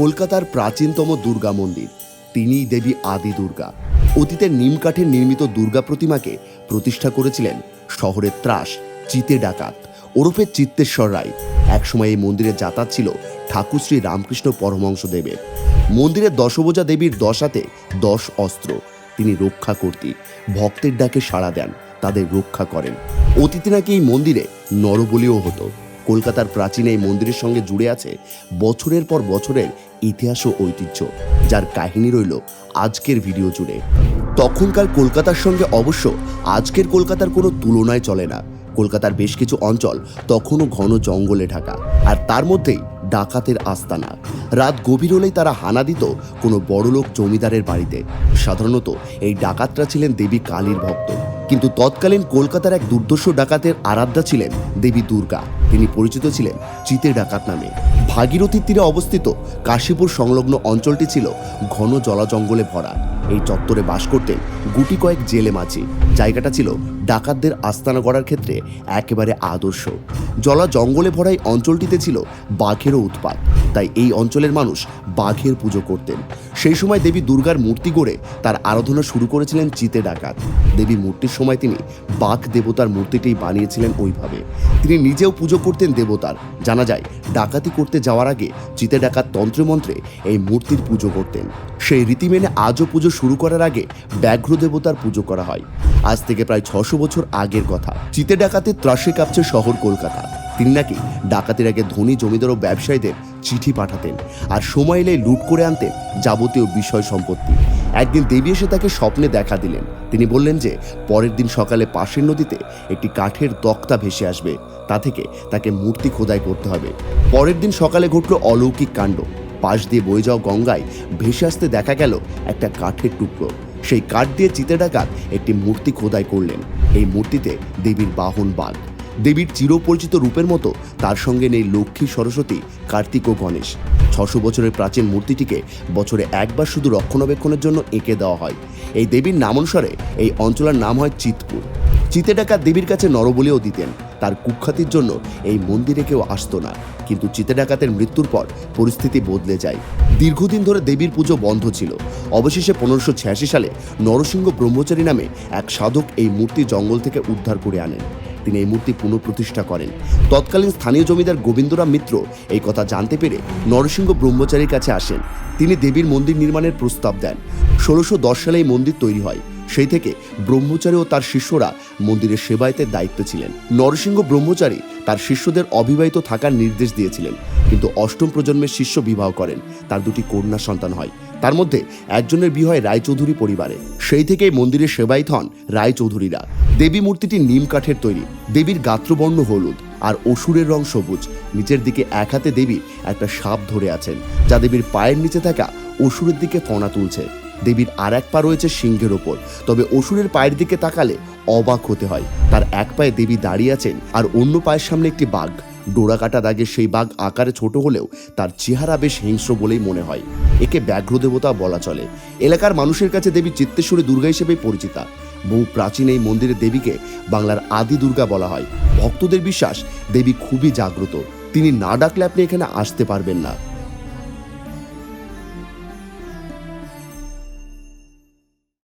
কলকাতার প্রাচীনতম দুর্গা মন্দির, তিনিই দেবী আদি দুর্গা। অতীতের নিমকাঠের নির্মিত দুর্গা প্রতিমাকে প্রতিষ্ঠা করেছিলেন শহরের ত্রাস, চিতে ডাকাত, ওরফে চিত্তেশ্বর রায়। একসময় এই মন্দিরে যাতায়াত ছিল ঠাকুর শ্রী রামকৃষ্ণ পরমহংস দেবের মন্দিরের দশভোজা দেবীর দশাতে দশ অস্ত্র। তিনি রক্ষা কর্তী ভক্তের ডাকে সাড়া দেন, তাদের রক্ষা করেন। অতীতে নাকি এই মন্দিরে নরবলিও হতো। কলকাতার প্রাচীন এই মন্দিরের সঙ্গে জুড়ে আছে বছরের পর বছরের ইতিহাস ও ঐতিহ্য, যার কাহিনী রইল আজকের ভিডিও জুড়ে। তখনকার কলকাতার সঙ্গে অবশ্য আজকের কলকাতার কোনো তুলনায় চলে না। কলকাতার বেশ কিছু অঞ্চল তখনও ঘন জঙ্গলে ঢাকা, আর তার মধ্যেই ডাকাতের আস্তানা। রাত গভীর হলেই তারা হানা দিত কোনো বড়লোক জমিদারের বাড়িতে। সাধারণত এই ডাকাতরা ছিলেন দেবী কালীর ভক্ত। কিন্তু তৎকালীন কলকাতার এক দুর্দর্শ ডাকাতের আরাধ্যা ছিলেন দেবী দুর্গা। তিনি পরিচিত ছিলেন চিতে ডাকাত নামে। ভাগীরথীর তীরে অবস্থিত কাশীপুর সংলগ্ন অঞ্চলটি ছিল ঘন জলা জঙ্গলে ভরা। এই চত্বরে বাস করতেন গুটি কয়েক জেলে মাঝি। জায়গাটা ছিল ডাকাতদের আস্তানা গড়ার ক্ষেত্রে একেবারে আদর্শ। জলা জঙ্গলে ভরা এই অঞ্চলটিতে ছিল বাঘেরও উৎপাত। তাই এই অঞ্চলের মানুষ বাঘের পুজো করতেন। সেই সময় দেবী দুর্গার মূর্তি গড়ে তার আরাধনা শুরু করেছিলেন চিতে ডাকাত। দেবী মূর্তির সময় তিনি বাঘ দেবতার মূর্তিটি বানিয়েছিলেন ওইভাবে। তিনি নিজেও পুজো করতেন দেবতার। জানা যায়, ডাকাতি করতে যাওয়ার আগে চিতে ডাকাত তন্ত্রমন্ত্রে এই মূর্তির পুজো করতেন। সেই রীতি মেনে আজও পুজো শুরু করার আগে ব্যাঘ্র দেবতার পুজো করা হয়। আজ থেকে প্রায় ছশো বছর আগের কথা। চিতে ডাকাতের ত্রাসে কাঁপছে শহর কলকাতা। তিনি নাকি ডাকাতের আগে ধনী জমিদার ও ব্যবসায়ীদের চিঠি পাঠাতেন। আর সময় এলে লুট করে আনতেন যাবতীয় বিষয় সম্পত্তি। একদিন দেবী এসে তাকে স্বপ্নে দেখা দিলেন। তিনি বললেন যে, পরের দিন সকালে পাশের নদীতে একটি কাঠের তক্তা ভেসে আসবে। তা থেকে তাকে মূর্তি খোদাই করতে হবে। পরের দিন সকালে ঘটল অলৌকিক কাণ্ড। পাশ দিয়ে বয়ে যাওয়া গঙ্গায় ভেসে আসতে দেখা গেল একটা কাঠের টুকরো। সেই কাঠ দিয়ে চিতে ডাকাত একটি মূর্তি খোদাই করলেন। এই মূর্তিতে দেবীর বাহন বাঘ। দেবীর চিরপরিচিত রূপের মতো তার সঙ্গে নেই লক্ষ্মী, সরস্বতী, কার্তিক ও গণেশ। ছশো বছরের প্রাচীন মূর্তিটিকে বছরে একবার শুধু রক্ষণাবেক্ষণের জন্য এঁকে দেওয়া হয়। এই দেবীর নাম অনুসারে এই অঞ্চলের নাম হয় চিতপুর। চিতে ডাকাত দেবীর কাছে নরবলিও দিতেন। তার কুখ্যাতির জন্য এই মন্দিরে কেউ আসতো না। কিন্তু চিতে ডাকাতের মৃত্যুর পর পরিস্থিতি বদলে যায়। দীর্ঘদিন ধরে দেবীর পুজো বন্ধ ছিল। অবশেষে পনেরোশো ছিয়াশি সালে নরসিংহ ব্রহ্মচারী নামে এক সাধক এই মূর্তি জঙ্গল থেকে উদ্ধার করে আনেন। তিনি এই মূর্তি পুনঃপ্রতিষ্ঠা করেন। তৎকালীন স্থানীয় জমিদার গোবিন্দরাম মিত্র এই কথা জানতে পেরে নরসিংহ ব্রহ্মচারীর কাছে আসেন। তিনি দেবীর মন্দির নির্মাণের প্রস্তাব দেন। ষোলোশো সালে এই মন্দির তৈরি হয়। সেই থেকে ব্রহ্মচারী ও তার শিষ্যরা মন্দিরের সেবায়তের দায়িত্ব ছিলেন। নরসিংহ ব্রহ্মচারী তার শিষ্যদের অবিবাহিত থাকার নির্দেশ দিয়েছিলেন। কিন্তু অষ্টম প্রজন্মের শিষ্য বিবাহ করেন। তার দুটি কন্যা সন্তান হয়। তার মধ্যে একজনের বিয়ে হয় রায়চৌধুরী পরিবারে। সেই থেকেই মন্দিরের সেবায়িত হন রায়চৌধুরীরা। দেবী মূর্তিটি নিম কাঠের তৈরি। দেবীর গাত্রবর্ণ হলুদ আর অসুরের রং সবুজ। নিচের দিকে এক হাতে দেবী একটা সাপ ধরে আছেন, যা দেবীর পায়ের নিচে থাকা অসুরের দিকে ফনা তুলছে। দেবীর আর এক পা রয়েছে সিংহের ওপর। তবে অসুরের পায়ের দিকে তাকালে অবাক হতে হয়। তার এক পায়ে দেবী দাঁড়িয়ে আছেন আর অন্য পায়ের সামনে একটি বাঘ। ডোরা কাটা দাগে সেই বাঘ আকারে ছোট হলেও তার চেহারা বেশ হিংস্র বলেই মনে হয়। একে ব্যাঘ্র দেবতা বলা চলে। এলাকার মানুষের কাছে দেবী চিত্তেশ্বরী দুর্গা হিসেবে পরিচিতা। বহু প্রাচীন এই মন্দিরের দেবীকে বাংলার আদি দুর্গা বলা হয়। ভক্তদের বিশ্বাস, দেবী খুবই জাগ্রত। তিনি না ডাকলে আপনি এখানে আসতে পারবেন না।